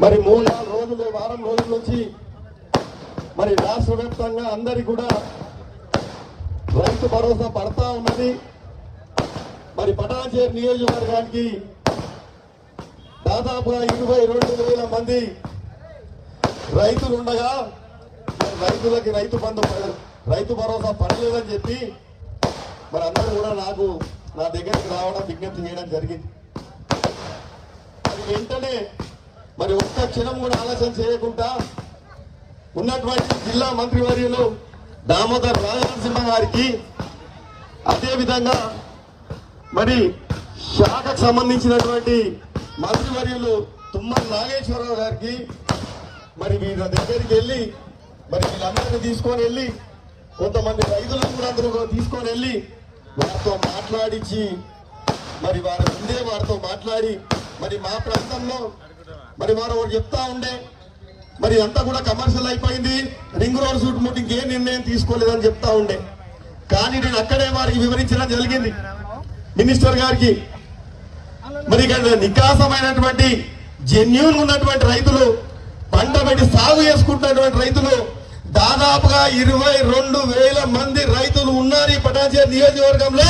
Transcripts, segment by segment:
మరి మూడు నాలుగు రోజులు వారం రోజుల నుంచి మరి రాష్ట్ర వ్యాప్తంగా అందరికి కూడా రైతు భరోసా పడతా ఉన్నది. మరి పటాన్చేరు నియోజకవర్గానికి దాదాపుగా ఇరవై రెండు వేల మంది రైతులు ఉండగా రైతులకి రైతు బంధు పడ- రైతు భరోసా పడలేదని చెప్పి మరి అందరూ కూడా నాకు నా దగ్గరికి రావడం విజ్ఞప్తి చేయడం జరిగింది. అది వెంటనే మరి ఒక్క క్షణం కూడా ఆలస్యం చేయకుండా ఉన్నటువంటి జిల్లా మంత్రివర్యులు దామోదర్ రాజనరసింహ గారికి అదేవిధంగా మరి శాఖకు సంబంధించినటువంటి మంత్రివర్యులు తుమ్మల నాగేశ్వరరావు గారికి మరి వీళ్ళ దగ్గరికి వెళ్ళి మరి వీళ్ళందరినీ తీసుకొని వెళ్ళి కొంతమంది రైతులను కూడా అందరూ తీసుకొని వెళ్ళి వారితో మాట్లాడించి మరి వారి ముందే వారితో మాట్లాడి మరి మా ప్రాంతంలో మరి వారు ఒకటి చెప్తా ఉండే మరి అంతా కూడా కమర్షియల్ అయిపోయింది. రింగ్ రోడ్ సూట్ ముట్టి ఇంకేం నిర్ణయం తీసుకోలేదని చెప్తా ఉండే. కానీ నేను అక్కడే వారికి వివరించడం జరిగింది. మినిస్టర్ గారికి మరి ఇక్కడ నికాసమైనటువంటి జెన్యున్ ఉన్నటువంటి రైతులు పంట పెట్టి సాగు చేసుకుంటున్నటువంటి రైతులు దాదాపుగా ఇరవై రెండు వేల మంది రైతులు ఉన్నారు ఈ పటాన్చేరు నియోజకవర్గంలో.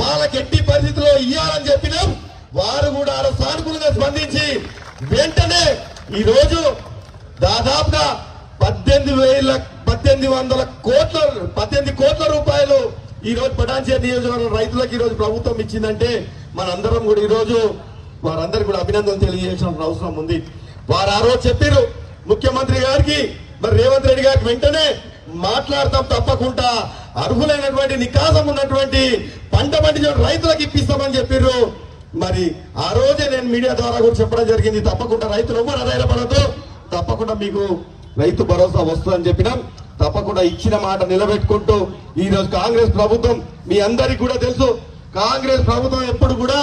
వాళ్ళకి ఎట్టి పరిస్థితుల్లో ఇయ్యాలని చెప్పినాం. వారు కూడా ఆ సానుకూలంగా స్పందించి వెంటనే ఈరోజు దాదాపుగా పద్దెనిమిది వేల పద్దెనిమిది వందల కోట్ల పద్దెనిమిది కోట్ల రూపాయలు ఈరోజు రోజు పటాన్చేరు నియోజకవర్గం రైతులకు ఈ రోజు ప్రభుత్వం ఇచ్చిందంటే మనందరం కూడా ఈరోజు వారందరికీ కూడా అభినందనలు తెలియజేసిన అవసరం ఉంది. వారు ఆ రోజు చెప్పారు ముఖ్యమంత్రి గారికి మరి రేవంత్ రెడ్డి గారికి వెంటనే మాట్లాడతాం తప్పకుండా. అర్హులైనటువంటి నికాసం ఉన్నటువంటి పంట పండించిన రైతులకు ఇప్పిస్తామని చెప్పారు మరి ఆ రోజే నేను మీడియా ద్వారా కూడా చెప్పడం జరిగింది. తప్పకుండా రైతులు ఎవ్వరు ధైర్యపడద్దు తప్పకుండా మీకు రైతు భరోసా వస్తుందని చెప్పినాం. తప్పకుండా ఇచ్చిన మాట నిలబెట్టుకుంటూ ఈరోజు కాంగ్రెస్ ప్రభుత్వం మీ అందరికీ కూడా తెలుసు. కాంగ్రెస్ ప్రభుత్వం ఎప్పుడు కూడా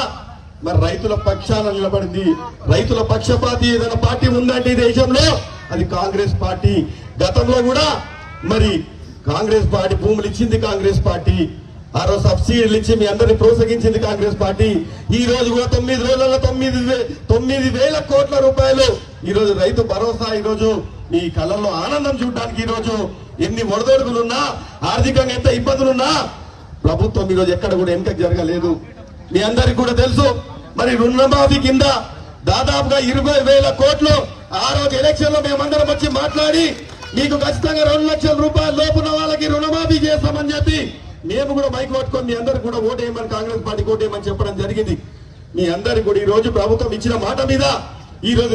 మరి రైతుల పక్షాన నిలబడింది. రైతుల పక్షపాతి ఏదైనా పార్టీ ఉందంటే ఈ దేశంలో? అది కాంగ్రెస్ పార్టీ. గతంలో కూడా మరి కాంగ్రెస్ పార్టీ భూములు ఇచ్చింది కాంగ్రెస్ పార్టీ. ఆ రోజు సబ్సిడీలు ఇచ్చి మీ అందరిని ప్రోత్సహించింది కాంగ్రెస్ పార్టీ. ఈ రోజు కూడా తొమ్మిది రోజులలో తొమ్మిది తొమ్మిది వేల కోట్ల రూపాయలు. ఈ రోజు రైతు భరోసా ఈ రోజు మీ కళ్ళల్లో ఆనందం చూడడానికి ఈ రోజు ఎన్ని ఒడదొడుకులున్నా ఆర్థికంగా ఎంత ఇబ్బందులున్నా ప్రభుత్వం ఈ రోజు ఎక్కడ కూడా వెనుకకు జరగలేదు. మీ అందరికి కూడా తెలుసు మరి రుణమాఫీ కింద దాదాపుగా ఇరవై వేల కోట్లు ఆ రోజు ఎలక్షన్లో మేమందరం వచ్చి మాట్లాడి మీకు ఖచ్చితంగా రెండు లక్షల రూపాయల లోపున వాళ్ళకి రుణమాఫీ చేస్తామని చెప్పి మేము కూడా మైక్ పట్టుకొని మీ అందరు కూడా ఓటేయమని కాంగ్రెస్ పార్టీకి ఓటేయమని చెప్పడం జరిగింది. మీ అందరికి కూడా ఈ రోజు ప్రభుత్వం ఇచ్చిన మాట మీద ఈ రోజు